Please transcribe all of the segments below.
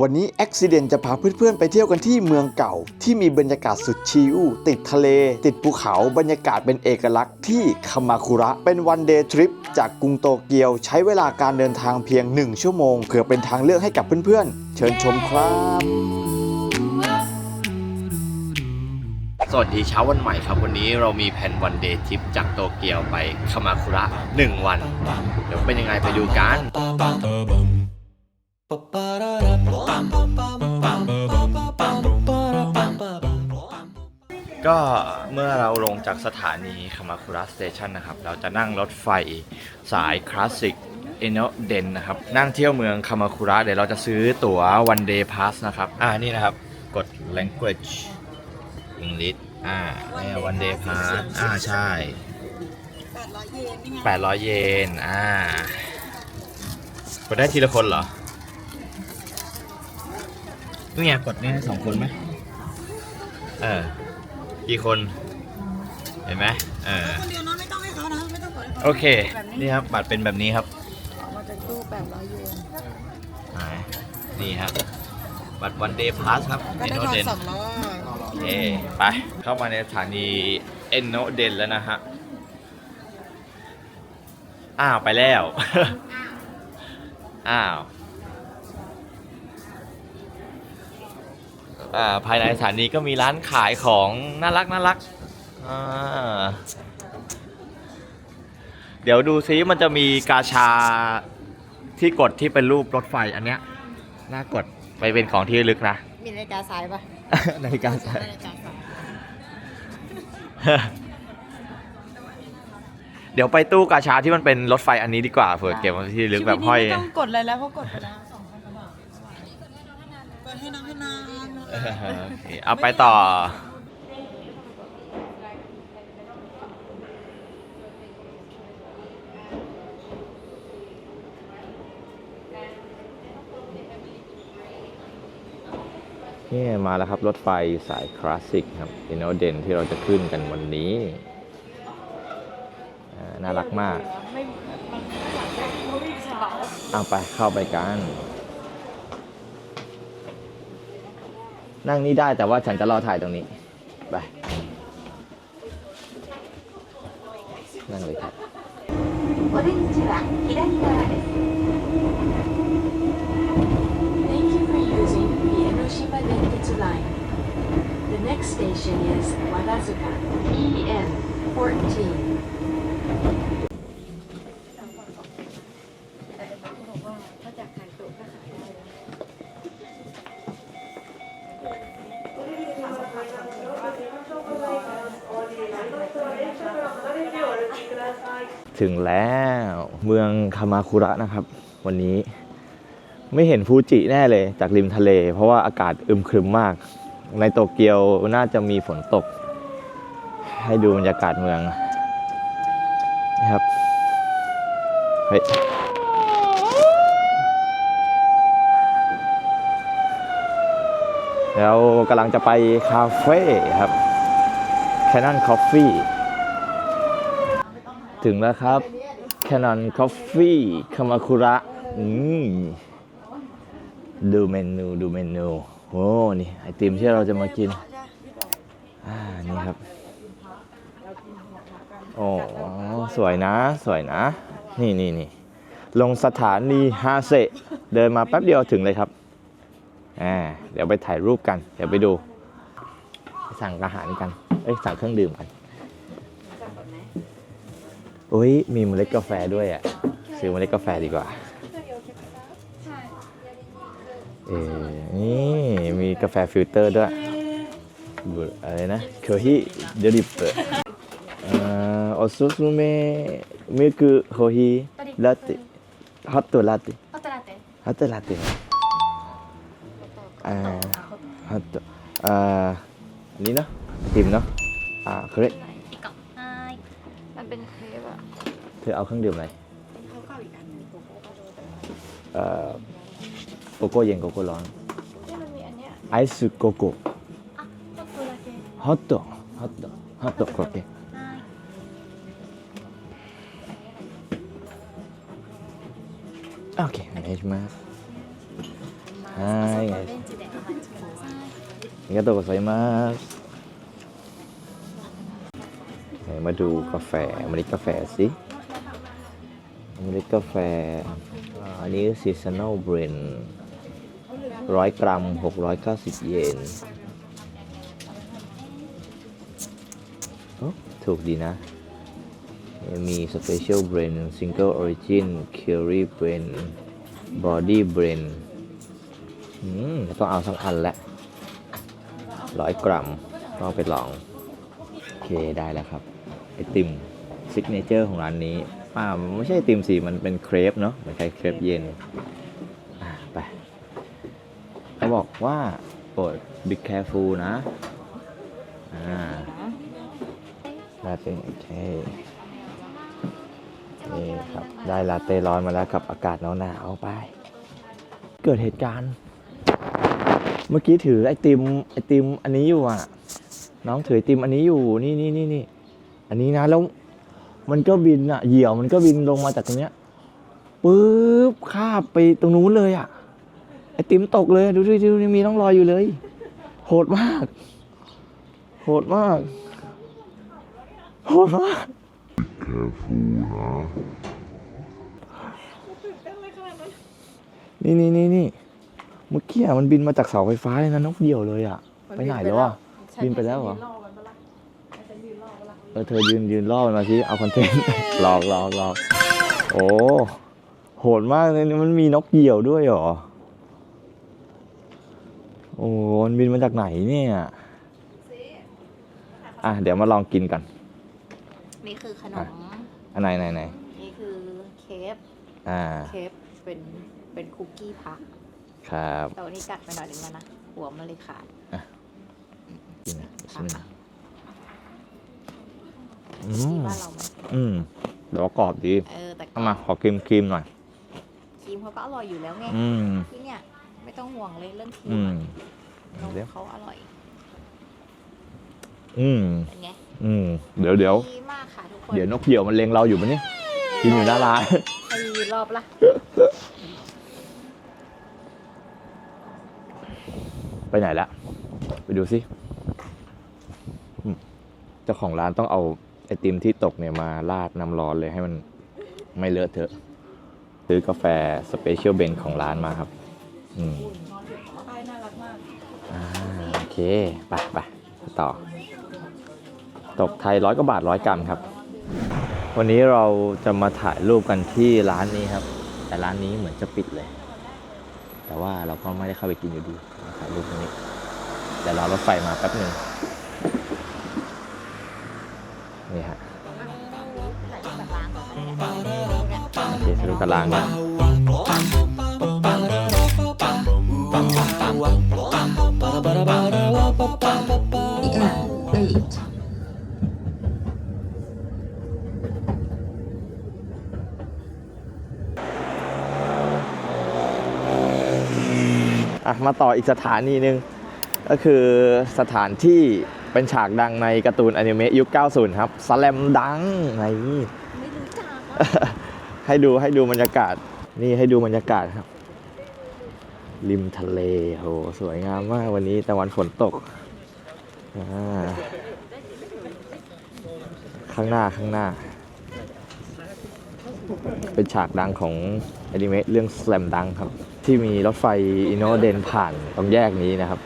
วันนี้ Accident จะพาเพื่อนๆ ไปเที่ยวกันที่เมืองเก่า ที่มีบรรยากาศสุดชิลติดทะเล ติดภูเขาบรรยากาศเป็นเอกลักษณ์ที่คามาคุระ เป็นวันเดย์ทริปจากกรุงโตเกียวใช้เวลาการเดินทางเพียง 1 ชั่วโมง เพื่อเป็นทางเลือกให้กับเพื่อนๆ เชิญชมครับ สวัสดีเช้าวันใหม่ครับ วันนี้เรามีแผนวันเดย์ทริปจากโตเกียวไปคามาคุระ 1 วัน เดี๋ยวเป็นยังไงไปดูกัน ก็เมื่อเราลงจากสถานีคามาคุระสเตชันนะครับ เราจะนั่งรถไฟสายคลาสสิกเอโนเดนนะครับ นั่งเที่ยวเมืองคามาคุระเดี๋ยวเราจะซื้อตั๋ว one day pass นะครับ อ่านี่นะครับ กด language English อ่าเนี่ย one day pass อ่าใช่800 เยน อ่ากดได้ทีละคนเหรอ นี่ไงกดนี่ให้สองคนไหมเออกี่คน เห็นไหมเออคนเดียวเนาะไม่ต้องให้เขานะไม่ต้องกดให้เขาโอเค นี่ครับบัตรเป็นแบบนี้ครับออกมาจากตู้แปดร้อยเยนอ่านี่ครับ บัตรวันเดย์พาสครับก็เอ็นได้โนทอนเดนสองร้อยโอเคไปเข้ามาในสถานีเอ็นโนเดนแล้วนะฮะอ้าวไปแล้ว อ้าว อ่า ภายในสถานีก็มีร้านขายของน่ารักน่ารักอ่าเดี๋ยวดูซิมันจะมีกาชาที่กดที่เป็นรูปรถไฟอันเนี้ยน่ากดไปเป็นของที่ระลึกนะ มีนาฬิกาสายปะนาฬิกาสายนาฬิกาสายเดี๋ยวไปตู้กาชาที่มันเป็นรถไฟอันนี้ดีกว่าเผื่อเก็บไว้ที่ระลึกแบบห้อยชีวิตนี้ไม่ต้องกดอะไรแล้วเพราะกดไปแล้ว โอเคเอาไปต่อ นี่มาแล้วครับ รถไฟสายคลาสสิกครับอินโนเดนที่เราจะขึ้นกันวันนี้อ่าน่ารักมาก ไม่มันไม่อยากได้เขาวิ่งเช้าเอาไปเข้าไปกัน นั่งนี่ได้แต่ว่าฉันจะรอถ่ายตรงนี้ ไป นั่งเลยครับ ถึงแล้วเมืองคามาคุระนะครับ วันนี้ไม่เห็นฟูจิแน่เลยจากริมทะเล เพราะว่าอากาศอึมครึมมาก ในโตเกียวน่าจะมีฝนตก ให้ดูบรรยากาศเมืองนะครับเฮ้ยแล้วกำลังจะไปคาเฟ่ครับ Canon Coffee ถึงแล้วครับ Canon Coffee คามาคุระดูเมนูดูเมนูโอ้นี่ไอติมที่เราจะมากิน อ่า นี่ครับ โอ้สวยนะ สวยนะ นี่นี่นี่ลงสถานีฮาเซเดินมาแป๊บเดียวถึงเลยครับอ่าเดี๋ยวไปถ่ายรูปกัน เดี๋ยวไปดู สั่งอาหารกัน เอ้ย สั่งเครื่องดื่มกัน อุ้ยมีเมล็ดกาแฟด้วยอะซื้อเมล็ดกาแฟดีกว่าเออนี่มีกาแฟฟิลเตอร์ด้วยอะไรนะเคฮิเดริปโอซุสุเมมิคุโคฮิลาเต้ฮอตโตลาเต้ฮอตลาเต้ฮอตลาเต้ฮอตอันนี้เนาะอ่าเขาเรีย เธอเอาเครื่องดื่มอะไร เขาเก้าอีกอันหนึงโกโก้ก็โดนแต่ เอ่อโกโก้เย็นโกโก้ร้อน เนี่ยมันมีอันเนี้ย ไอซ์โกโก้ あちょっとだけฮอตตัวฮอตตัวฮอตตัวโอเค はーい โอเคお願いします มา はいベンチでお待ちくださいありがとうございますไหนมาดูกาแฟอเมริกกาแฟสิอ เมริกกาแฟ อันนี้ seasonal blend ร้อยกรัม 690 เยนโอ้ถูกดีนะ มี special blend single origin curry blend body blend อืมต้องเอาสักอันแหละร้อยกรัมก็เอาไปลอง โอเคได้แล้วครับ ไอติมซิกเนเจอร์ของร้านนี้ อ่ามันไม่ใช่ไอติมสิมันเป็นเครปเนาะเหมือนใครเครปเย็นอ่าไปเขาบอกว่าโปรด be careful นะอ่าลาเต้โอเคนี่ครับได้ลาเต้ร้อนมาแล้วกับอากาศหนาวๆไป เกิดเหตุการณ์ เมื่อกี้ถือไอติมไอติมอันนี้อยู่อะ น้องถือไอติมอันนี้อยู่นี่นี่นี่นี่อันนี้นะแล้ว มันก็บินอะเหยี่ยวมันก็บินลงมาจากตรงเนี้ยปุ๊บคาบไปตรงนู้นเลยอะไอติมตกเลยดูดิดูดิมีน้องรอยอยู่เลย โหดมาก โหดมากโหดมากนี่นี่นี่นี่เมื่อกี้อะมันบินมาจากเสาไฟฟ้าเลยนะนกเหยี่ยวเลยอะไปไหนแล้วอะบินไปแล้วเหรอ เออเธอยืนยืนล่อมันมาสิเอาคอนเทนต์ หลอกหลอกหลอกโอ้โหดมากเลยนี่มันมีนกเหยี่ยวด้วยเหรอ โอ้มันบินมาจากไหนเนี่ย อะเดี๋ยวมาลองกินกัน นี่คือขนม อันไหนไหนไหนนี่คือเคฟอ่า เคฟเป็นเป็นคุกกี้พัก ครับแต่วันนี้กัดไปหน่อยนึงแล้วนะ หัวมันเลยขาดกินนะบิสมิลลาห์ อืที่มบ้านเราไหมอืมเดี๋ยวกรอบดีเออแต่ก็เอามาขอครีมครีมหน่อย ครีมเขาก็อร่อยอยู่แล้วไงอืม ที่เนี่ยไม่ต้องห่วงเลยเรื่องครีอืมมอะนมเดี๋ยวเขาอร่อยอืมเป็นไงอืมเดี๋ยวเดี๋ยวดีมากค่ะทุกคนเดี๋ยวนกเหยี่ยวมันเล็งเราอยู่ปะเนี่ยกินอยู่หน้าร้านให้ยืนรอบละไปไหนละ ไปดูสิอืมเจ้าของร้านต้องเอา ไอติมที่ตกเนี่ยมาราดน้ำร้อนเลยให้มันไม่เลอะเทอะ ซื้อกาแฟสเปเชียลเบนของร้านมาครับ อืมป้ายน่ารักมากอ่าโอเค ไปไปต่อ ตกไทยร้อยกว่าบาทร้อยกรัมครับ วันนี้เราจะมาถ่ายรูปกันที่ร้านนี้ครับ แต่ร้านนี้เหมือนจะปิดเลย แต่ว่าเราก็ไม่ได้เข้าไปกินอยู่ดีมาถ่ายรูปตรงนี้เดี๋ยวรอรถไฟมาแป๊บหนึ่ง นี่ฮะโอเคถ่ายรูปกับร้านนะอะมาต่ออีกสถานีหนึ่งก็คือสถานที่ เป็นฉากดังในการ์ตูนอนิเมะยุค 90 ครับสแลมดังไงไม่รู้จักให้ดูให้ดูบรรยากาศ นี่ให้ดูบรรยากาศครับ ริมทะเลโหสวยงามมากวันนี้แต่วันฝนตก ข้างหน้าข้างหน้า เป็นฉากดังของอนิเมะเรื่อง Slam Dunk ครับ ที่มีรถไฟอินโนเดนผ่านตรงแยกนี้นะครับ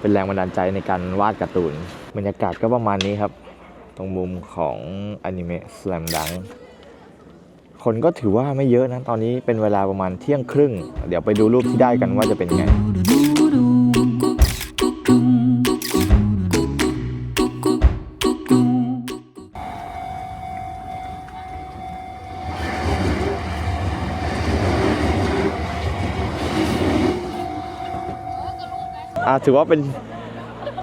เป็นแรงบันดาลใจในการวาดการ์ตูน บรรยากาศก็ประมาณนี้ครับ ตรงมุมของอนิเมะสแลมดังคนก็ถือว่าไม่เยอะนะ ตอนนี้เป็นเวลาประมาณเที่ยงครึ่ง เดี๋ยวไปดูรูปที่ได้กันว่าจะเป็นไง ถือว่าเป็น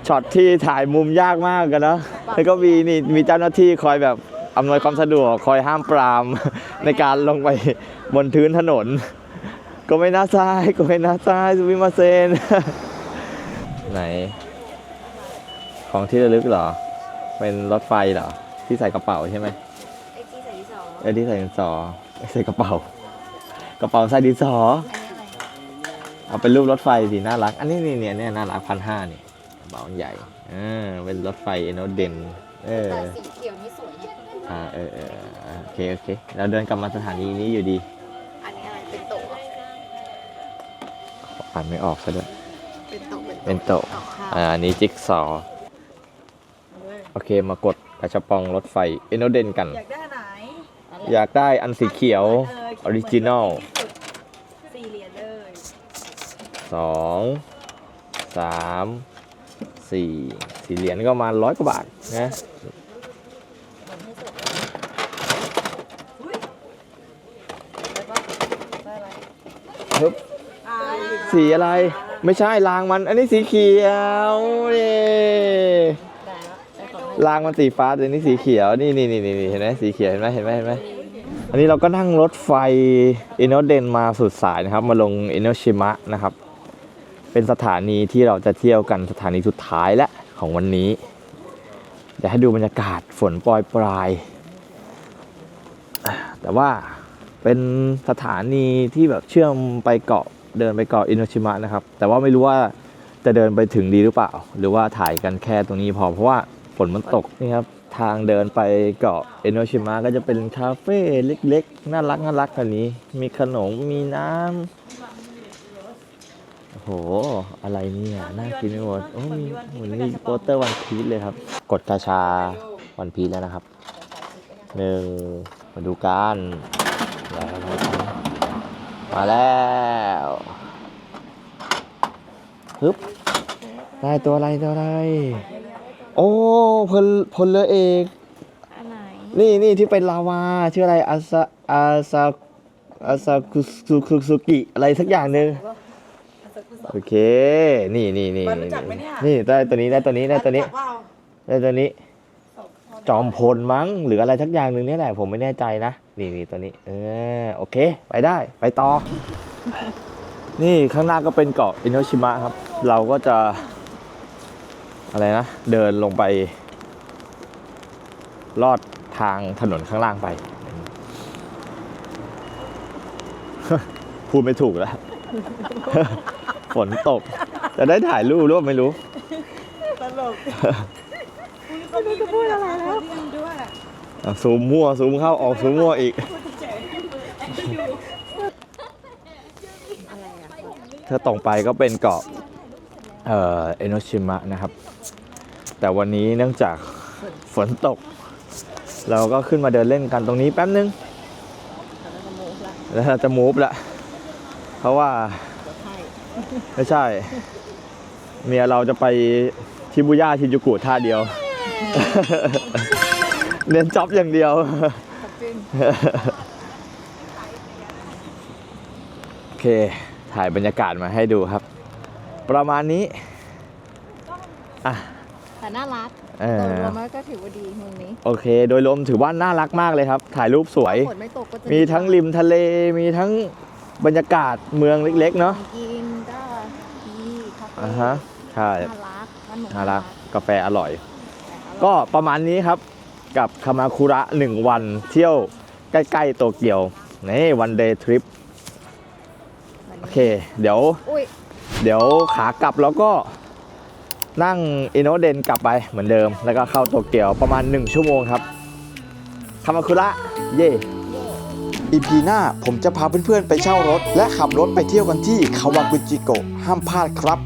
ช็อตที่ถ่ายมุมยากมากกันนะแล้วก็มีนี่มีเจ้าหน้าที่คอยแบบอำนวยความสะดวกคอยห้ามปรามในการลงไปบนพื้นถนน ก็ไม่น่าซ้ายก็ไม่น่าซ้ายสุวิมาเซน ไหน ของที่ระลึกเหรอ เป็นรถไฟเหรอ ที่ใส่กระเป๋าใช่ไหมไอจีใส่ที่สองเออที่ใส่ดินสอไม่ใส่กระเป๋า กระเป๋าใส่ดินสออันนี้อะไร เอาเป็นรูปรถไฟสิน่ารัก อันนี้นี่เนี่ยเนี่ยน่ารักพันห้านี่กระเป๋าใหญ่อ่าเป็นรถไฟเอโนเดนเออแต่สีเขียวนี่สวยนะอ่าเออเอออ่าโอเคโอเคเราเดินกลับมาสถานีนี้อยู่ดีอันนี้อะไรเป็นโต๊ะอ่านไม่ออกซะด้วยเป็นโต๊ะเป็นโต๊ะต่อข้าวอ่าอันนี้จิ๊กซอว์โอเคมากดกระชับปองรถไฟเอโนเดนกัน อยากได้ไหน อยากได้อันสีเขียวออริจินอล สองสามสี่สี่เหรียญก็มาร้อยกว่าบาทนะฮึบสีอะไรไม่ใช่รางมัน อันนี้สีเขียวนี่รางมันสีฟ้าแต่นนี้สีเขียวนี่นี่นี่นี่เห็นไหมสีเขียวเห็นไหมเห็นไหมเห็นไหมอันนี้เราก็นั่งรถไฟอินโนเดนมาสุดสายนะครับ มาลงอินโนชิมะนะครับ เป็นสถานีที่เราจะเที่ยวกันสถานีสุดท้ายและของวันนี้เดี๋ยวให้ดูบรรยากาศฝนปรอยปลาย แต่ว่าเป็นสถานีที่แบบเชื่อมไปเกาะเดินไปเกาะอินโนชิมะนะครับ แต่ว่าไม่รู้ว่าจะเดินไปถึงดีหรือเปล่า หรือว่าถ่ายกันแค่ตรงนี้พอเพราะว่าฝนมันตกนี่ครับทางเดินไปเกาะอินโนชิมะก็จะเป็นคาเฟ่เล็กๆ น่ารักน่ารักแบบนี้ มีขนมมีน้ำ โอ้โห อะไรเนี่ย น่ากินไปหมดโอ้มีเหมือนมีโปสเตอร์วันพีซเลยครับ กดกาชาวันพีซแล้วนะครับหนึ่งมาดูกันแล้วมาแล้วฮึบได้ตัวอะไรตัวอะไร โอ้พลพลเรือเอกอันไหนนี่นี่ที่เป็นลาวาชื่ออะไรอาซาอาซาอาซาคุสุคุสุกิอะไรสักอย่างหนึ่ง โอเค นี่นี่นี่บอลรู้จักไหมเนี่ย นี่ได้ตัวนี้ได้ตัวนี้ได้ตัวนี้จักเปล่าได้ตัวนี้ จอมพลมั้งหรืออะไรสักอย่างหนึ่งนี่แหละผมไม่แน่ใจนะ นี่นี่ตัวนี้ เออโอเค ไปได้ไปต่อ นี่ข้างหน้าก็เป็นเกาะอินโนชิมะครับ เราก็จะ อะไรนะ เดินลงไป ลอดทางถนนข้างล่างไป พูดไม่ถูกแล้ว ฝนตก จะได้ถ่ายรูปหรือเปล่าไม่รู้ ตลกไม่รู้จะพูดอะไรแล้วด้วยอะซูมมั่วซูมเข้าออกซูมมั่วอีก ถ้าตรงไปก็เป็นเกาะเอ่อเอโนชิมะนะครับ แต่วันนี้เนื่องจากฝนตก เราก็ขึ้นมาเดินเล่นกันตรงนี้แป๊บนึง แล้วเราจะมูฟละเพราะว่า ไม่ใช่ เมียเราจะไปชิบูย่าชินจูกุท่าเดียว เน้นจ็อบอย่างเดียวโอเค ถ่ายบรรยากาศมาให้ดูครับ ประมาณนี้ อะแต่น่ารักเอโดอยรวมแล้วก็ถือว่าดีเมืองนี้ โอเค โดยรวมถือว่าน่ารักมากเลยครับ ถ่ายรูปสวยฝนไม่ตกก็จะมีทั้งริมทะเล มีทั้งบรรยากาศเมืองเล็กๆ เนาะกินก็ดีคาเฟ่ อ่าฮะใช่น่ารักขนมน่ารักกาแฟอร่อย ก็ประมาณนี้ครับกับคามาคุระหนึ่งวันเที่ยวใกล้ๆโตเกียวนี่วันเดย์ทริปโอเค เดี๋ยว อุ้ยเดี๋ยวขากลับแล้วก็นั่งอินโนเดนกลับไปเหมือนเดิม แล้วก็เข้าโตเกียวประมาณ 1 ชั่วโมงครับคามาคุระเย่อีพีหน้าผมจะพาเพื่อนๆไปเช่ารถ และขับรถไปเที่ยวกันที่คาวากุจิโกะห้ามพลาดครับ